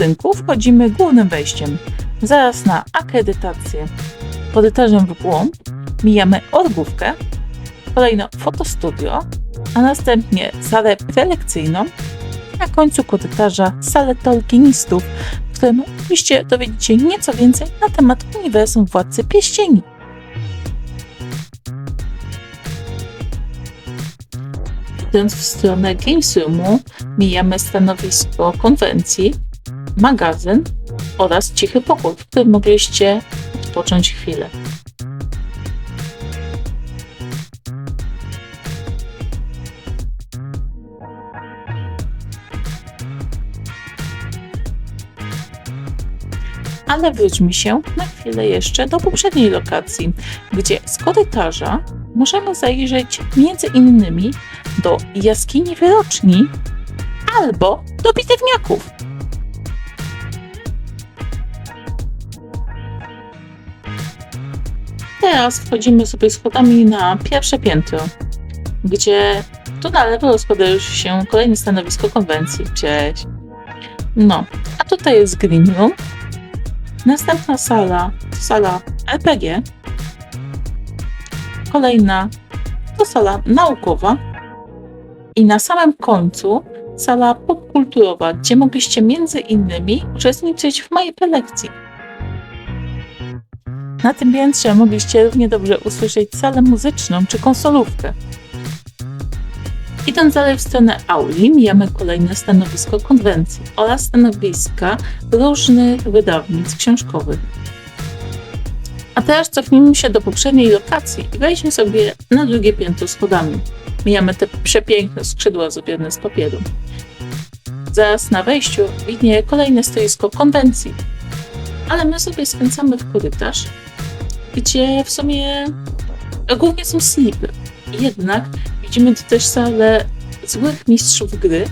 budynku wchodzimy głównym wejściem. Zaraz na akredytację. Korytarzem w głąb mijamy orgówkę, kolejno fotostudio, a następnie salę prelekcyjną, na końcu korytarza salę tolkienistów, w którym oczywiście dowiedzieć się nieco więcej na temat uniwersum Władcy Pieścieni. Idąc w stronę Games Roomu, mijamy stanowisko konwencji, magazyn oraz cichy pokój, w którym mogliście odpocząć chwilę. Ale wróćmy się na chwilę jeszcze do poprzedniej lokacji, gdzie z korytarza możemy zajrzeć między innymi do jaskini wyroczni albo do bitewniaków. Teraz wchodzimy sobie schodami na pierwsze piętro, gdzie tu na lewo rozkładają się kolejne stanowisko konwencji. Cześć. No, a tutaj jest Green Room. Następna sala to sala RPG. Kolejna to sala naukowa. I na samym końcu sala popkulturowa, gdzie mogliście między innymi uczestniczyć w mojej prelekcji. Na tym piętrze mogliście równie dobrze usłyszeć salę muzyczną czy konsolówkę. Idąc dalej w stronę auli, mijamy kolejne stanowisko konwencji oraz stanowiska różnych wydawnictw książkowych. A teraz cofnijmy się do poprzedniej lokacji i wejdźmy sobie na drugie piętro schodami. Mijamy te przepiękne skrzydła zrobione z papieru. Zaraz na wejściu widnieje kolejne stoisko konwencji. Ale my sobie skręcamy w korytarz, gdzie w sumie głównie są slipy. Jednak widzimy tu też salę złych mistrzów gry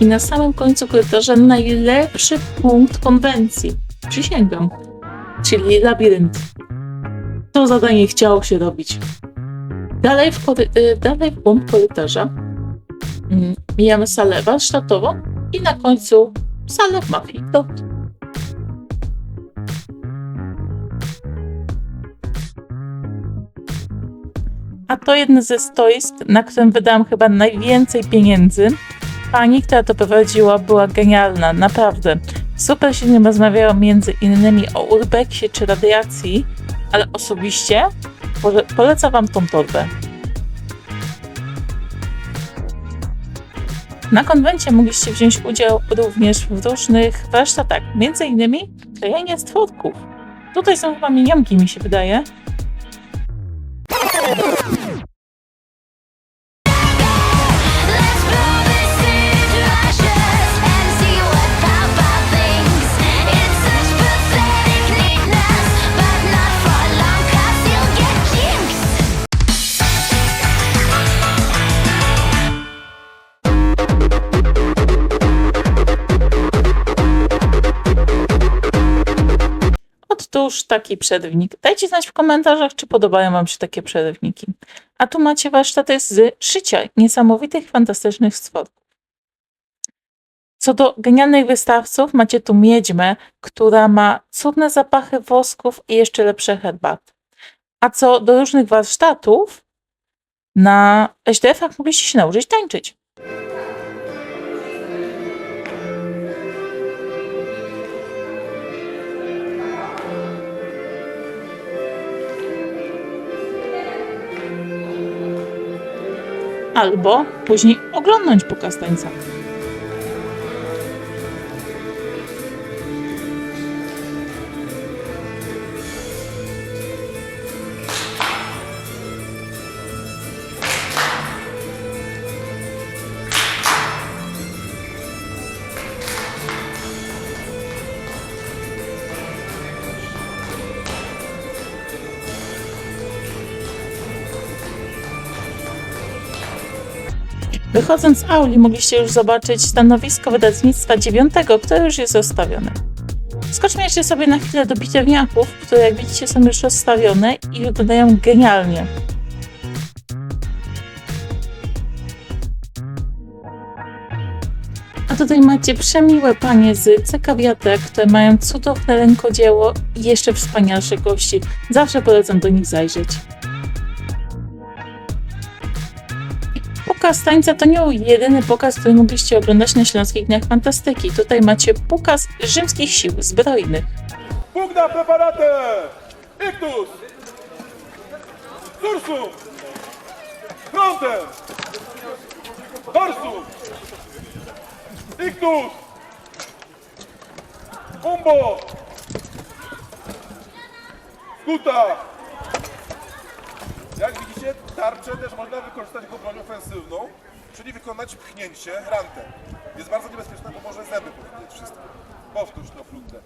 i na samym końcu korytarza najlepszy punkt konwencji. Przysięgam. Czyli labirynt. To zadanie chciało się robić. Dalej w, kory- y, dalej w głąb korytarza mm, mijamy salę warsztatową i na końcu salę mafii. To A to jedno ze stoisk, na którym wydałam chyba najwięcej pieniędzy. Pani, która to prowadziła, była genialna, naprawdę. Super się nim rozmawiało między innymi o urbexie czy radiacji, ale osobiście pole- polecam Wam tą torbę. Na konwencie mogliście wziąć udział również w różnych warsztatach, innymi klejenie stworków. Tutaj są chyba minionki, mi się wydaje. Otóż taki przerywnik. Dajcie znać w komentarzach, czy podobają Wam się takie przerywniki. A tu macie warsztaty z szycia niesamowitych, fantastycznych stworków. Co do genialnych wystawców, macie tu miedźmę, która ma cudne zapachy wosków i jeszcze lepsze herbaty. A co do różnych warsztatów, na SDF-ach mogliście się nauczyć tańczyć. Albo później oglądnąć pokaz tańca. Wychodząc z auli mogliście już zobaczyć stanowisko wydawnictwa dziewiątego, które już jest rozstawione. Skoczmy jeszcze sobie na chwilę do bitewniaków, które jak widzicie są już rozstawione i wyglądają genialnie. A tutaj macie przemiłe panie z Cekawiatek, które mają cudowne rękodzieło i jeszcze wspanialsze gości. Zawsze polecam do nich zajrzeć. Pokaz tańca to nie jedyny pokaz, który mogliście oglądać na Śląskich Dniach Fantastyki. Tutaj macie pokaz rzymskich sił zbrojnych. Pugna preparate! Ictus! Sursum! Frontem! Dorsum! Ictus! Umbo! Skuta! Tarczę też można wykorzystać jako broń ofensywną, czyli wykonać pchnięcie rantem. Jest bardzo niebezpieczne, bo może zęby wszystko. Powtórz to flutę.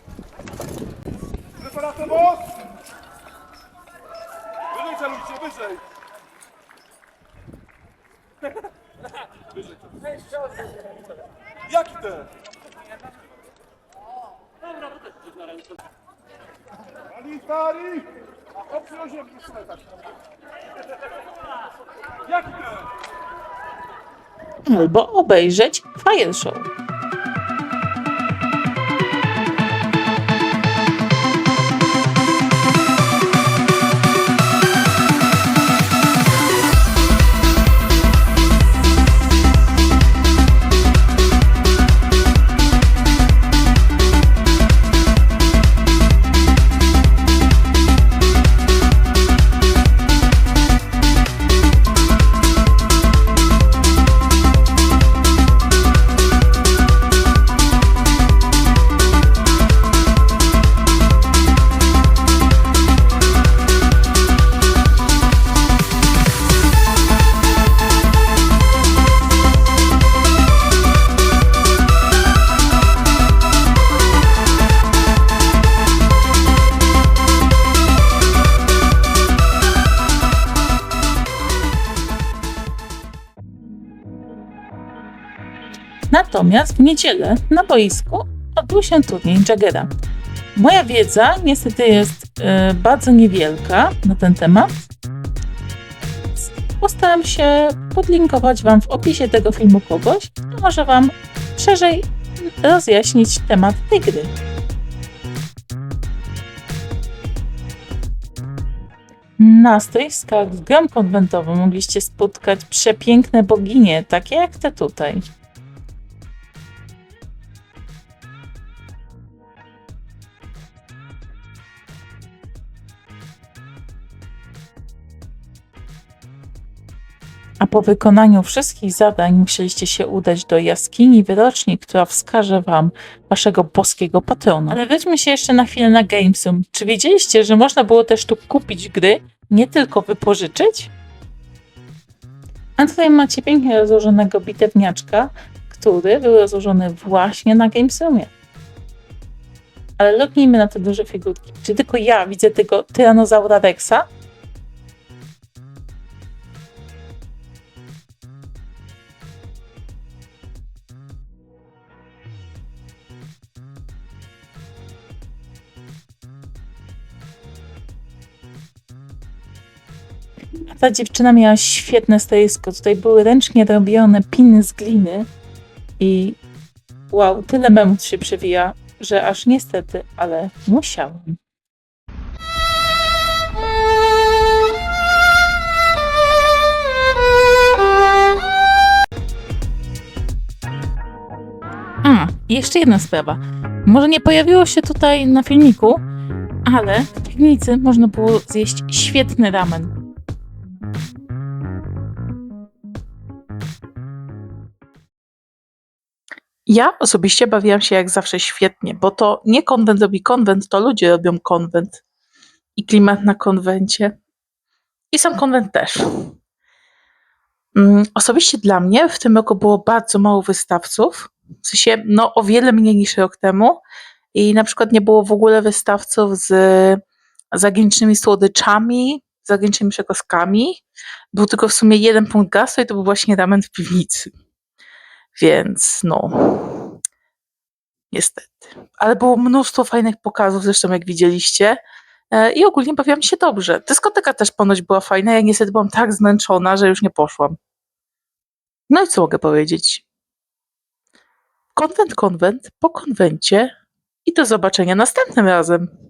Preparaty moc! Wyżej celujcie, wyżej! Wyżej. Jaki ten? Ali stary! Obcy Albo obejrzeć Fire Show. Natomiast w niedzielę na boisku odbył się turniej Jaggera. Moja wiedza niestety jest e, bardzo niewielka na ten temat. Postaram się podlinkować Wam w opisie tego filmu kogoś, kto może Wam szerzej rozjaśnić temat tej gry. Na stoiskach w grę konwentową mogliście spotkać przepiękne boginie, takie jak te tutaj. A po wykonaniu wszystkich zadań musieliście się udać do jaskini wyroczni, która wskaże wam waszego boskiego patrona. Ale weźmy się jeszcze na chwilę na Gamesum. Czy wiedzieliście, że można było też tu kupić gry, nie tylko wypożyczyć? A tutaj macie pięknie rozłożonego bitewniaczka, który był rozłożony właśnie na Gamesumie. Ale lognijmy na te duże figurki. Czy tylko ja widzę tego Tyrannosaura Rexa? Ta dziewczyna miała świetne stoisko. Tutaj były ręcznie robione piny z gliny i wow, tyle memów się przewija, że aż niestety, ale musiałam. A, i jeszcze jedna sprawa. Może nie pojawiło się tutaj na filmiku, ale w piwnicy można było zjeść świetny ramen. Ja osobiście bawiłam się jak zawsze świetnie, bo to nie konwent robi konwent, to ludzie robią konwent. I klimat na konwencie. I sam konwent też. Mm, Osobiście dla mnie w tym roku było bardzo mało wystawców. W sensie, no o wiele mniej niż rok temu. I na przykład nie było w ogóle wystawców z zagranicznymi słodyczami, zagranicznymi przekąskami. Był tylko w sumie jeden punkt gastu i to był właśnie ramen w piwnicy. Więc no. Niestety. Ale było mnóstwo fajnych pokazów, zresztą jak widzieliście. E, I ogólnie bawiłam się dobrze. Dyskoteka też ponoć była fajna. Ja niestety byłam tak zmęczona, że już nie poszłam. No i co mogę powiedzieć? Konwent, konwent po konwencie i do zobaczenia następnym razem.